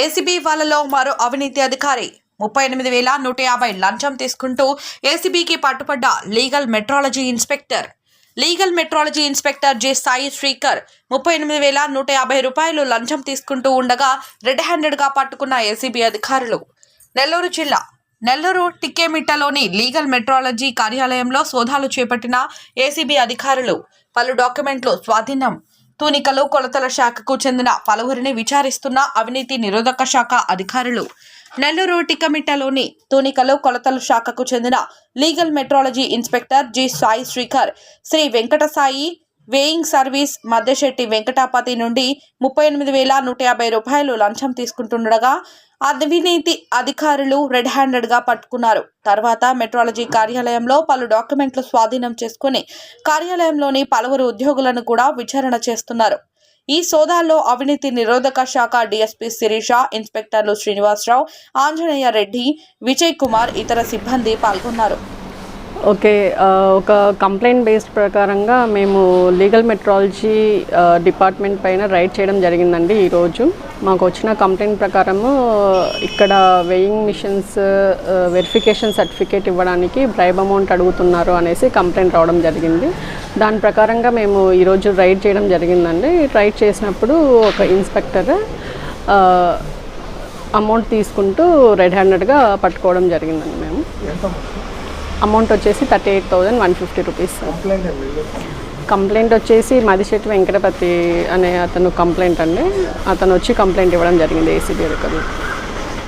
ACB వాళ్ళలో మరో అవినీతి అధికారి. ముప్పై ఎనిమిది వేల నూట యాభై లంచం తీసుకుంటూ ఏసీబీకి పట్టుపడ్డ legal metrology inspector. Legal metrology inspector J Sai Srikar ముప్పై ఎనిమిది వేల నూట యాభై రూపాయలు లంచం తీసుకుంటూ ఉండగా రెడ్ హ్యాండెడ్గా పట్టుకున్న ఏసీబీ అధికారులు. నెల్లూరు జిల్లా. నెల్లూరు టిక్కేమిట్టలోని లీగల్ మెట్రాలజీ కార్యాలయంలో సోదాలు చేపట్టిన ఏసీబీ అధికారులు పలు డాక్యుమెంట్లు స్వాధీనం. తూనికలు కొలతల శాఖకు చెందిన పలువురిని విచారిస్తున్న అవినీతి నిరోధక శాఖ అధికారులు. నెల్లూరు టికమిట్టలోని తూనికలు కొలతల శాఖకు చెందిన legal metrology inspector G Sai Srikar Sri Venkata Sai weighing service Maddisetti Venkatapathi నుండి ముప్పై ఎనిమిది వేల నూట యాభై రూపాయలు లంచం తీసుకుంటుండగా అవినీతి అధికారులు రెడ్ హ్యాండెడ్గా పట్టుకున్నారు. తర్వాత మెట్రాలజీ కార్యాలయంలో పలు డాక్యుమెంట్లు స్వాధీనం చేసుకుని కార్యాలయంలోని పలువురు ఉద్యోగులను కూడా విచారణ చేస్తున్నారు. ఈ సోదాల్లో అవినీతి నిరోధక శాఖ డీఎస్పీ శిరీష ఇన్స్పెక్టర్లు శ్రీనివాసరావు ఆంజనేయ రెడ్డి విజయ్ కుమార్ ఇతర సిబ్బంది పాల్గొన్నారు. ఓకే ఒక కంప్లైంట్ బేస్డ్ ప్రకారంగా మేము లీగల్ మెట్రాలజీ డిపార్ట్మెంట్ పైన రైడ్ చేయడం జరిగిందండి ఈరోజు మాకు వచ్చిన కంప్లైంట్ ప్రకారము ఇక్కడ వెయింగ్ మిషన్స్ వెరిఫికేషన్ సర్టిఫికేట్ ఇవ్వడానికి బ్రైబ్ అమౌంట్ అడుగుతున్నారు అనేసి కంప్లైంట్ రావడం జరిగింది. దాని ప్రకారంగా మేము ఈరోజు రైడ్ చేయడం జరిగిందండి. రైడ్ చేసినప్పుడు ఒక ఇన్స్పెక్టర్ అమౌంట్ తీసుకుంటూ రెడ్ హ్యాండెడ్గా పట్టుకోవడం జరిగిందండి మేము. అమౌంట్ వచ్చేసి thirty eight thousand one fifty rupees complaint వచ్చేసి మదిశెట్టి వెంకటపతి అనే అతను కంప్లైంట్ అండి. అతను వచ్చి కంప్లైంట్ ఇవ్వడం జరిగింది ఏసీబీ దగ్గర